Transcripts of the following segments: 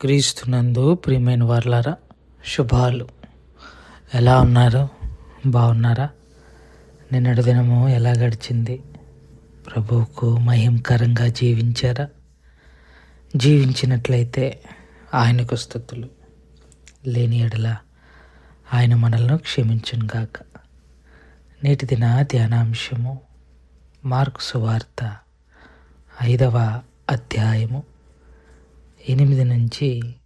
క్రీస్తునందు ప్రియమైన వర్లారా శుభాలు. ఎలా ఉన్నారు? బాగున్నారా? నిన్నటి దినము ఎలా గడిచింది? ప్రభువుకు మహిమకరంగా జీవించారా? జీవించినట్లయితే ఆయనకు స్థుతులు. లేని ఎడల ఆయన మనల్ని క్షమించును గాక. నేటి దిన ధ్యానాంశము మార్కు సువార్త ఐదవ అధ్యాయము. ఎనిమిది నుంచి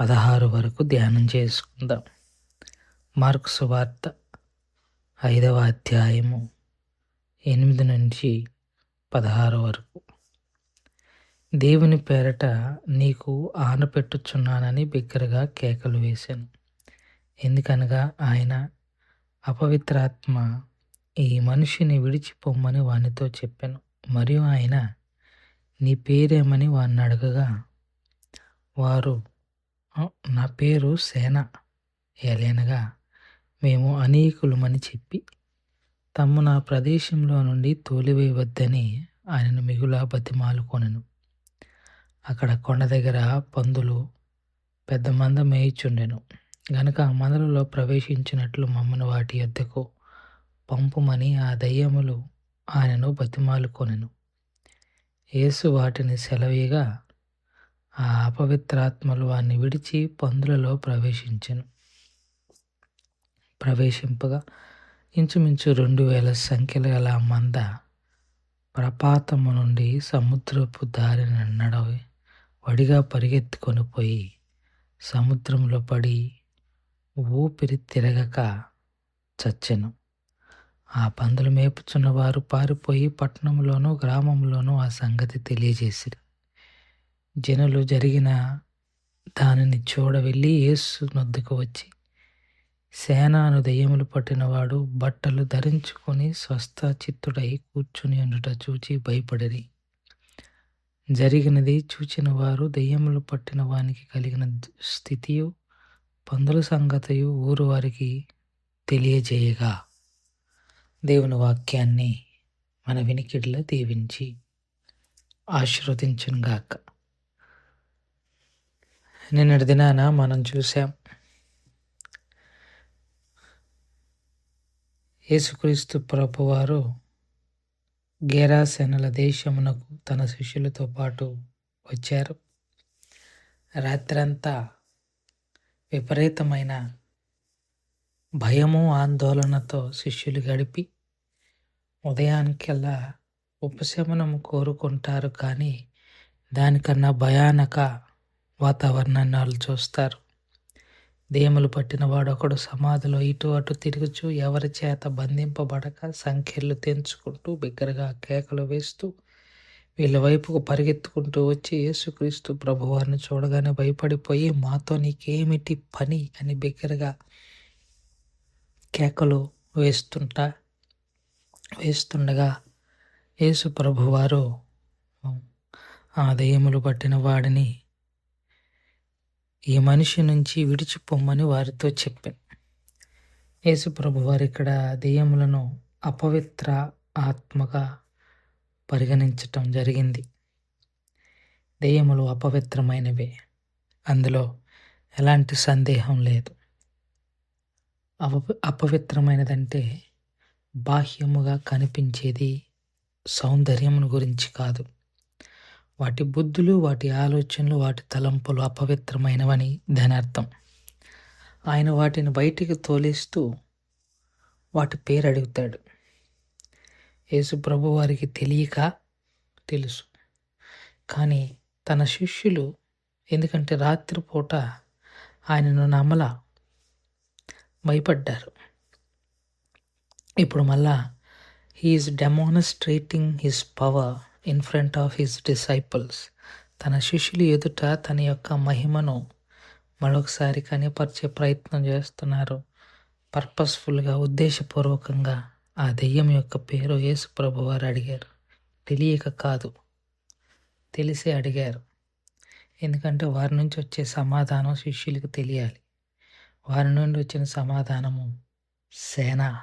పదహారు వరకు ధ్యానం చేసుకుందాం. మార్కు సువార్త ఐదవ అధ్యాయము ఎనిమిది నుంచి పదహారు వరకు. దేవుని పేరట నీకు ఆనపెట్టుచున్నానని బిగ్గరగా కేకలు వేశాను. ఎందుకనగా ఆయన అపవిత్రాత్మ ఈ మనిషిని విడిచిపోమ్మని వానితో చెప్పాను. మరియు ఆయన నీ పేరేమని వాడిని అడగగా వారు నా పేరు సేన. ఏలైనగా మేము అనేకులమని చెప్పి తమ్ము నా ప్రదేశంలో నుండి తోలివేయవద్దని ఆయనను మిగులా బతిమాలుకొనెను అక్కడ కొండ దగ్గర పందులు పెద్ద మంద మేయిచుండెను. గనుక ఆ మందలలో ప్రవేశించినట్లు మమ్మను వాటి యొద్దకు పంపుమని ఆ దయ్యములు ఆయనను బతిమాలుకొనెను యేసు వాటిని సెలవీగా ఆ అపవిత్రాత్మలు వారిని విడిచి పందులలో ప్రవేశించెను. ప్రవేశింపగా ఇంచుమించు రెండు వేల సంఖ్యల గల మంద ప్రపాతము నుండి సముద్రపు దారిన నడవి వడిగా పరిగెత్తుకొని పోయి సముద్రంలో పడి ఊపిరి తిరగక చచ్చెను. ఆ పందులు మేపుచున్న వారు పారిపోయి పట్టణంలోనూ గ్రామంలోనూ ఆ సంగతి తెలియజేసిరు. జనులు జరిగిన దానిని చూడ వెళ్ళి యేసు నొద్దుకు వచ్చి సేనాను దెయ్యములు పట్టినవాడు బట్టలు ధరించుకొని స్వస్థ చిత్తుడై కూర్చుని ఉండుట చూచి భయపడిరి. జరిగినది చూచిన వారు దెయ్యములు పట్టిన వానికి కలిగిన స్థితియు పందుల సంగతయు ఊరు వారికి తెలియజేయగా. దేవుని వాక్యాన్ని మన వినికిడిలో దీవించి ఆశీర్వదించునుగాక. గాక నిన్నటి దినాన మనం చూసాం. యేసుక్రీస్తు ప్రభువారు గేరాసేనల దేశమునకు తన శిష్యులతో పాటు వచ్చారు. రాత్రంతా విపరీతమైన భయము ఆందోళనతో శిష్యులు గడిపి ఉదయానికల్లా ఉపశమనం కోరుకుంటారు. కానీ దానికన్నా భయానక వాతావరణాన్ని వాళ్ళు చూస్తారు. దేములు పట్టిన వాడొకడు సమాధిలో ఇటు అటు తిరుగుచూ ఎవరి చేత బంధింపబడక సంఖ్యలు తెంచుకుంటూ బిగ్గరగా కేకలు వేస్తూ వీళ్ళ వైపుకు పరిగెత్తుకుంటూ వచ్చి యేసుక్రీస్తు ప్రభువారిని చూడగానే భయపడిపోయి మాతో నీకేమిటి పని? అని బిగ్గరగా కేకలు వేస్తుంటా వేస్తుండగా యేసు ప్రభువారు ఆ దయ్యములు పట్టిన వాడిని ఈ మనిషి నుంచి విడిచిపోమ్మని వారితో చెప్పాను. యేసుప్రభు వారు ఇక్కడ దెయ్యములను అపవిత్ర ఆత్మగా పరిగణించటం జరిగింది. దెయ్యములు అపవిత్రమైనవే. అందులో ఎలాంటి సందేహం లేదు. అప అపవిత్రమైనదంటే బాహ్యముగా కనిపించేది సౌందర్యమును గురించి కాదు. వాటి బుద్ధులు వాటి ఆలోచనలు వాటి తలంపులు అపవిత్రమైనవని దాని అర్థం ఆయన వాటిని బయటికి తోలేస్తూ వాటి పేరు అడుగుతాడు. యేసు ప్రభు వారికి తెలియక తెలుసు. కానీ తన శిష్యులు ఎందుకంటే రాత్రిపూట ఆయనను నమ్మల భయపడ్డారు. ఇప్పుడు మళ్ళా he's demonstrating his power in front of his disciples తన శిష్యులు ఎదుట తన యొక్క మహిమను మరొకసారి కనిపరిచే ప్రయత్నం చేస్తున్నారు. పర్పస్ఫుల్గా ఉద్దేశపూర్వకంగా ఆ దెయ్యం యొక్క పేరు యేసు ప్రభు వారు అడిగారు. తెలియక కాదు. తెలిసే అడిగారు. ఎందుకంటే వారి నుంచి వచ్చే సమాధానం శిష్యులకు తెలియాలి. వారి నుండి వచ్చిన సమాధానము సేన.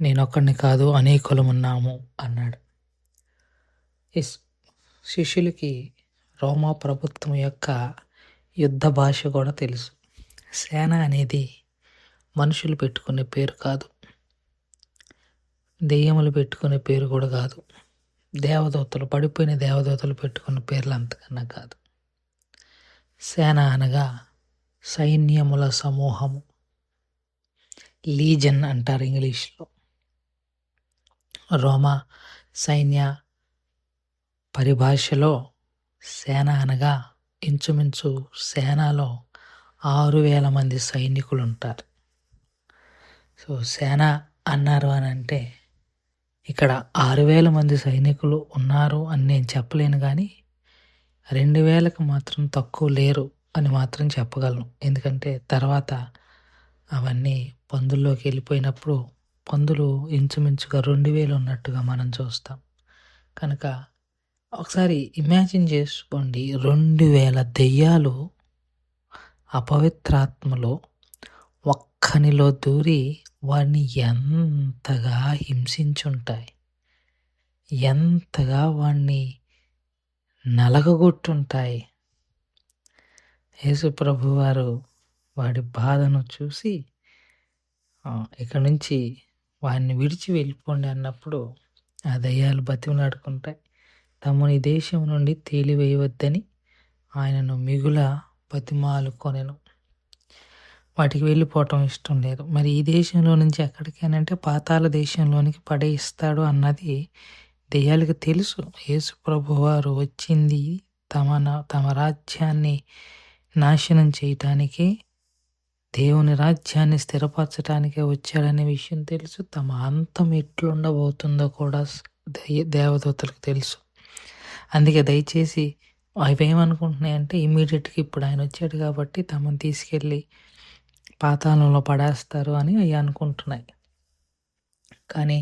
నేనొక్కడిని కాదు అనేకులం ఉన్నాము అన్నాడు. ఈ శిష్యులకి రోమా ప్రభుత్వం యొక్క యుద్ధ భాష కూడా తెలుసు. సేన అనేది మనుషులు పెట్టుకునే పేరు కాదు. దెయ్యములు పెట్టుకునే పేరు కూడా కాదు. దేవదూతలు పడిపోయిన దేవదూతలు పెట్టుకున్న పేర్లు అంతకన్నా కాదు. సేన అనగా సైన్యముల సమూహము. లీజన్ అంటారు ఇంగ్లీష్లో. రోమా సైన్య పరిభాషలో సేన అనగా ఇంచుమించు సేనలో ఆరు వేల మంది సైనికులు ఉంటారు సో సేన అన్నారు అని అంటే ఇక్కడ ఆరు వేల మంది సైనికులు ఉన్నారు అని నేను చెప్పలేను కానీ రెండు వేలకు మాత్రం తక్కువ లేరు అని మాత్రం చెప్పగలను. ఎందుకంటే తర్వాత అవన్నీ పందుల్లోకి వెళ్ళిపోయినప్పుడు పందులు ఇంచుమించుగా రెండు వేలు ఉన్నట్టుగా మనం చూస్తాం. కనుక ఒకసారి ఇమాజిన్ చేసుకోండి రెండు వేల దెయ్యాలు అపవిత్రాత్మలో ఒక్కనిలో దూరి వాడిని ఎంతగా హింసించుంటాయి ఎంతగా వాణ్ణి నలగగొట్టుంటాయి. యేసుప్రభు వారు వాడి బాధను చూసి ఇక్కడ నుంచి వాడిని విడిచి వెళ్ళిపోండి అన్నప్పుడు ఆ దయ్యాలు బతిమలాడుకుంటాయి. తమని దేశం నుండి తేలివేయవద్దని ఆయనను మిగుల బతిమాలుకొనెను వాటికి వెళ్ళిపోవటం ఇష్టం లేదు. మరి ఈ దేశంలో నుంచి ఎక్కడికైనంటే పాతాల దేశంలోనికి పడేయిస్తాడు అన్నది దెయ్యాలకు తెలుసు. యేసు ప్రభు వారు వచ్చింది తమ తమ రాజ్యాన్ని నాశనం చేయటానికి దేవుని రాజ్యాన్ని స్థిరపరచడానికే వచ్చాడనే విషయం తెలుసు. తమ అంతం ఎట్లుండబోతుందో కూడా దేవదూతలకు తెలుసు. అందుకే దయచేసి అవి ఏమనుకుంటున్నాయంటే ఇమీడియట్గా ఇప్పుడు ఆయన వచ్చాడు కాబట్టి తమను తీసుకెళ్ళి పాతాళంలో పడేస్తారు అని అవి అనుకుంటున్నాయి. కానీ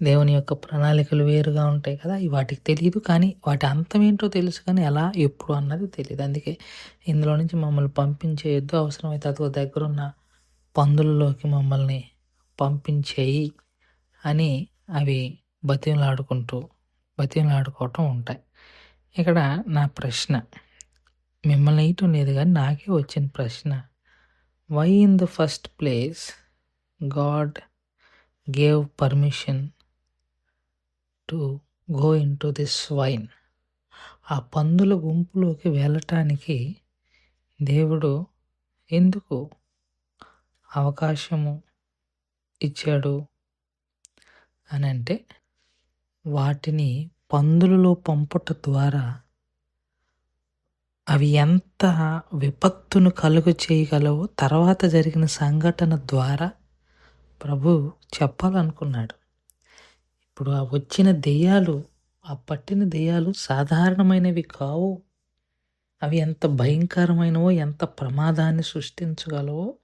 దేవుని యొక్క ప్రణాళికలు వేరుగా ఉంటాయి కదా వాటికి తెలియదు కానీ వాటి అంతం ఏంటో తెలుసు కానీ ఎలా ఎప్పుడు అన్నది తెలియదు అందుకే ఇందులో నుంచి మమ్మల్ని పంపించేయొద్దు. అవసరమైతే అదిగో దగ్గరున్న పందులలోకి మమ్మల్ని పంపించేయి అని అవి బతిమలాడుకుంటూ బతిమలాడుకోవటం ఉంటాయి. ఇక్కడ నా ప్రశ్న. మిమ్మల్ని వేయటం లేదు కానీ నాకే వచ్చిన ప్రశ్న. Why in the first place God gave permission to go into this swine ఆ పందుల గుంపులోకి వెళ్ళటానికి దేవుడు ఎందుకు అవకాశము ఇచ్చాడు? అని అంటే వాటిని పందులలో పంపుట ద్వారా అవి ఎంత విపత్తును కలుగు చేయగలవో తర్వాత జరిగిన సంఘటన ద్వారా ప్రభు చెప్పాలనుకున్నాడు. ఇప్పుడు ఆ వచ్చిన దెయ్యాలు ఆ పట్టిన దెయ్యాలు సాధారణమైనవి కావు. అవి ఎంత భయంకరమైనవో ఎంత ప్రమాదాన్ని సృష్టించగలవో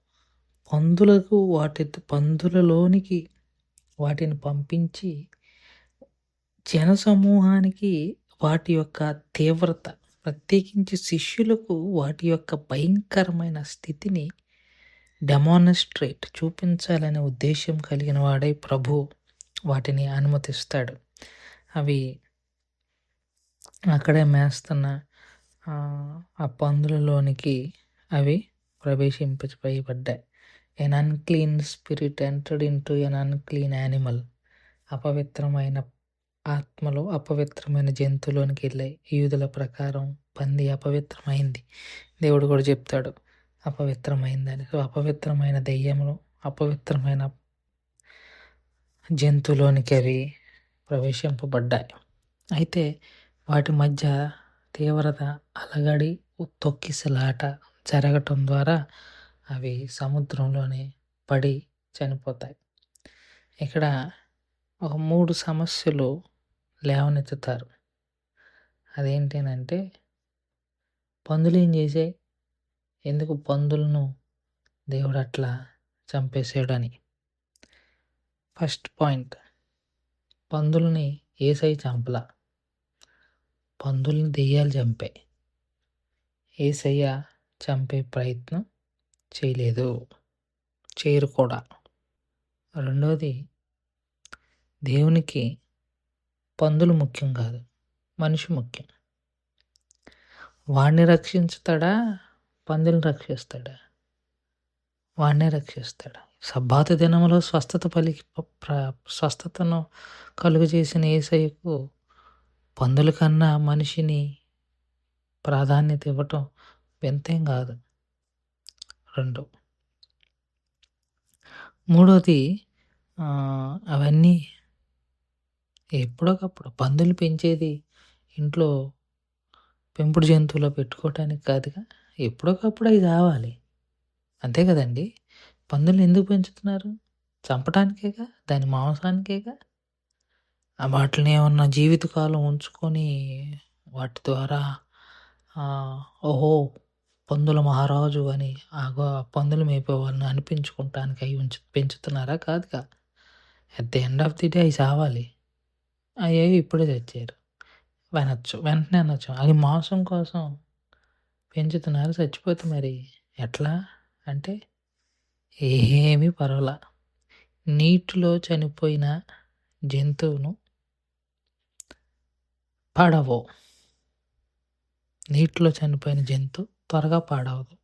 పందులకు వాటి పందులలోనికి వాటిని పంపించి జనసమూహానికి వాటి యొక్క తీవ్రత ప్రత్యేకించి శిష్యులకు వాటి యొక్క భయంకరమైన స్థితిని డెమానస్ట్రేట్ చూపించాలనే ఉద్దేశం కలిగిన వాడే ప్రభు వాటిని అనుమతిస్తాడు. అవి అక్కడే మేస్తున్న ఆ పందులలోనికి అవి ప్రవేశింపబడ్డాయి an unclean spirit entered to an unclean animal అపవిత్రమైన ఆత్మలు అపవిత్రమైన జంతువులోనికి వెళ్ళాయి యూదుల ప్రకారం పంది అపవిత్రమైంది. దేవుడు కూడా చెప్తాడు అపవిత్రమైందని. సో అపవిత్రమైన దెయ్యములు అపవిత్రమైన జంతువులోనికి అవి ప్రవేశింపబడ్డాయి. అయితే వాటి మధ్య తీవ్రత అలగడి తొక్కిసలాట జరగటం ద్వారా అవి సముద్రంలోనే పడి చనిపోతాయి. ఇక్కడ ఒక మూడు సమస్యలు లేవనెత్తుతారు. అదేంటంటే పందులు ఏం చేసాయి ఎందుకు పందులను దేవుడు అట్లా చంపేసాడని ఫస్ట్ పాయింట్ పందుల్ని ఏసై చంపల. పందుల్ని దెయ్యాలు చంపే. ఏసయ్య చంపే ప్రయత్నం చేయలేదు. చేయరు కూడా. రెండోది దేవునికి పందులు ముఖ్యం కాదు మనిషి ముఖ్యం. వాడిని రక్షించుతాడా? పందులను రక్షిస్తాడా? వాడినే రక్షిస్తాడా? సబ్బాత దినములో స్వస్థత పలికి ప్ర స్వస్థతను కలుగు చేసిన ఏసయ్యకు పందుల కన్నా మనిషిని ప్రాధాన్యత ఇవ్వటం వింతేం కాదు. రెండు. మూడోది అవన్నీ ఎప్పుడొకప్పుడు పందులు పెంచేది ఇంట్లో పెంపుడు జంతువులో పెట్టుకోవటానికి కాదుగా ఎప్పుడొకప్పుడు అవి కావాలి అంతే కదండి. పందులు ఎందుకు పెంచుతున్నారు? చంపటానికేగా? దాని మాంసానికేగా? వాటిని ఏమన్నా జీవితకాలం ఉంచుకొని వాటి ద్వారా ఓహో పందుల మహారాజు అని ఆ పందులు మేపే వాళ్ళని అనిపించుకుంటానికి అవి ఉంచు పెంచుతున్నారా? కాదుగా. At the end of the day అవి చావాలి అయ్యాయి ఇప్పుడే తెచ్చారు వినొచ్చు వెంటనే అనొచ్చు. అది మాంసం కోసం పెంచుతున్నారు చచ్చిపోతే మరి ఎట్లా? అంటే ఏమీ పర్వాలా. నీటిలో చనిపోయిన జంతువును పడవు. నీటిలో చనిపోయిన జంతువు త్వరగా పాడవదు.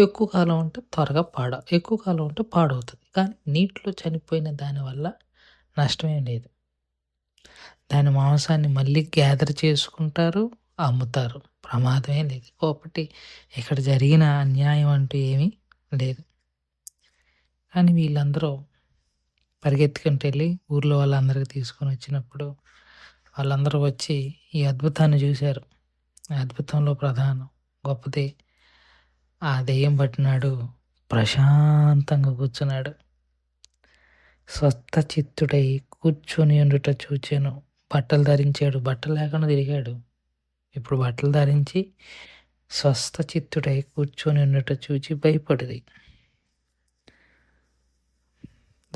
ఎక్కువ కాలం ఉంటే త్వరగా పాడ ఎక్కువ కాలం ఉంటే పాడవుతుంది. కానీ నీటిలో చనిపోయిన దానివల్ల నష్టమేం లేదు. దాని మాంసాన్ని మళ్ళీ గ్యాదర్ చేసుకుంటారు అమ్ముతారు. ప్రమాదమే లేదు. కాబట్టి ఇక్కడ జరిగిన అన్యాయం అంటూ ఏమీ లేదు. కానీ వీళ్ళందరూ పరిగెత్తుకుంటూ వెళ్ళి ఊర్లో వాళ్ళందరికీ తీసుకొని వచ్చినప్పుడు వాళ్ళందరూ వచ్చి ఈ అద్భుతాన్ని చూశారు. అద్భుతంలో ప్రధానం గొప్పది. ఆ దెయ్యం పట్టినాడు ప్రశాంతంగా కూర్చున్నాడు. స్వస్థ చిత్తుడై కూర్చొని ఉండుట చూచాను. బట్టలు ధరించాడు. బట్టలు లేకుండా తిరిగాడు. ఇప్పుడు బట్టలు ధరించి స్వస్థ చిత్తుడై కూర్చొని ఉండుట చూచి భయపడింది.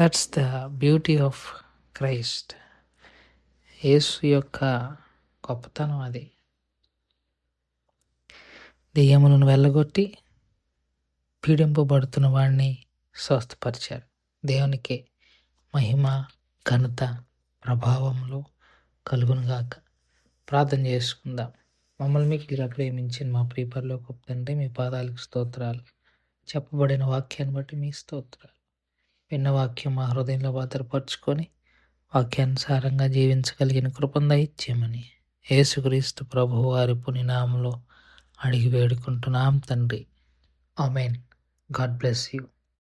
That's the beauty of Christ యేసు యొక్క గొప్పతనం అది. దెయ్యములను వెళ్ళగొట్టి పీడింపబడుతున్న వాడిని స్వస్థపరిచారు. దేవునికి మహిమ ఘనత ప్రభావంలో కలుగునుగాక. ప్రార్థన చేసుకుందాం. మమ్మల్ని మీకు ఇలా ప్రేమించిన మా ప్రీపర్లో గొప్ప తండ్రి మీ పాదాలకు స్తోత్రాలు. చెప్పబడిన వాక్యాన్ని బట్టి మీ స్తోత్రాలు. విన్న వాక్యం మా హృదయంలో భద్రపరుచుకొని వాక్యానుసారంగా జీవించగలిగిన కృపంద ఇచ్చేమని యేసుక్రీస్తు ప్రభు వారి పునినామంలో అడిగి వేడుకుంటున్నాం తండ్రి. ఆమెన్. God bless you.